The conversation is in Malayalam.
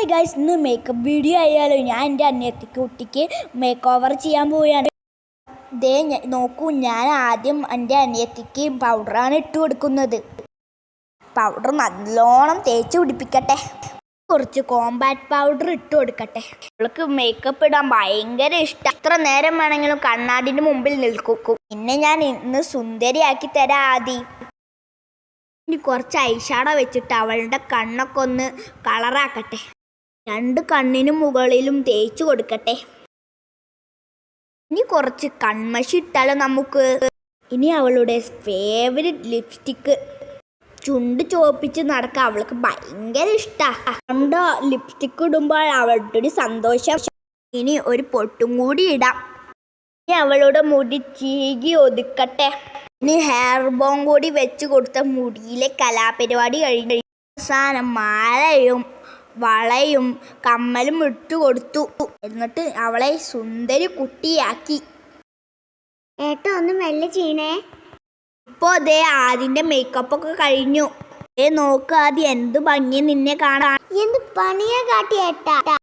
ഹായ് ഗൈസ് ഇന്ന് മേക്കപ്പ് വീഡിയോ ആയാലോ? ഞാൻ എന്റെ അനിയത്തിക്ക് കുട്ടിക്ക് മേക്ക് ഓവർ ചെയ്യാൻ പോവുകയാണ്. ദേ നോക്കൂ ഞാൻ ആദ്യം എന്റെ അനിയത്തിക്ക് പൗഡറാണ് ഇട്ട് കൊടുക്കുന്നത്. പൗഡർ നല്ലോണം തേച്ച് പിടിപ്പിക്കട്ടെ. കുറച്ച് കോമ്പാക്ട് പൗഡർ ഇട്ട് കൊടുക്കട്ടെ. അവൾക്ക് മേക്കപ്പ് ഇടാൻ ഭയങ്കര ഇഷ്ടം. എത്ര നേരം വേണമെങ്കിലും കണ്ണാടിന്റെ മുമ്പിൽ നിൽക്കും. പിന്നെ ഞാൻ ഇന്ന് സുന്ദരിയാക്കി തരാം ആദ്യം ഇനി കുറച്ച് ഐഷാഡോ വെച്ചിട്ട് അവളുടെ കണ്ണൊക്കെ ഒന്ന് കളറാക്കട്ടെ രണ്ട് കണ്ണിനു മുകളിലും തേച്ചു കൊടുക്കട്ടെ. ഇനി കുറച്ച് കൺമഷി ഇട്ടാലോ നമുക്ക്. ഇനി അവളുടെ ഫേവററ്റ് ലിപ്സ്റ്റിക്ക് ചുണ്ട് ചോപ്പിച്ച് നടക്കാൻ അവൾക്ക് ഭയങ്കര ഇഷ്ടമാണ് കണ്ടോ ലിപ്സ്റ്റിക്ക് ഇടുമ്പോൾ അവളുടെ ഒരു സന്തോഷം. ഇനി ഒരു പൊട്ടും കൂടി ഇടാം. ഇനി അവളുടെ മുടി ചീകി ഒതുക്കട്ടെ. ഇനി ഹെയർ ബോം കൂടി വെച്ച് കൊടുത്ത മുടിയിലെ കലാപരിപാടി കഴിഞ്ഞു അവസാനം മാലയും വളയും കമ്മലും ഇട്ടു കൊടുത്തു. എന്നിട്ട് അവളെ സുന്ദരി കുട്ടിയാക്കി. ഏട്ടാ ഒന്ന് മെല്ലെ ചെയ്യണേ ഇപ്പോ ദേ ആദിന്റെ മേക്കപ്പ് ഒക്കെ കഴിഞ്ഞു. ഏ നോക്ക് ആദ്യം എന്ത് ഭംഗി നിന്നെ കാണാൻ. എന്ത് പണിയാ കാട്ടി ഏട്ടാ?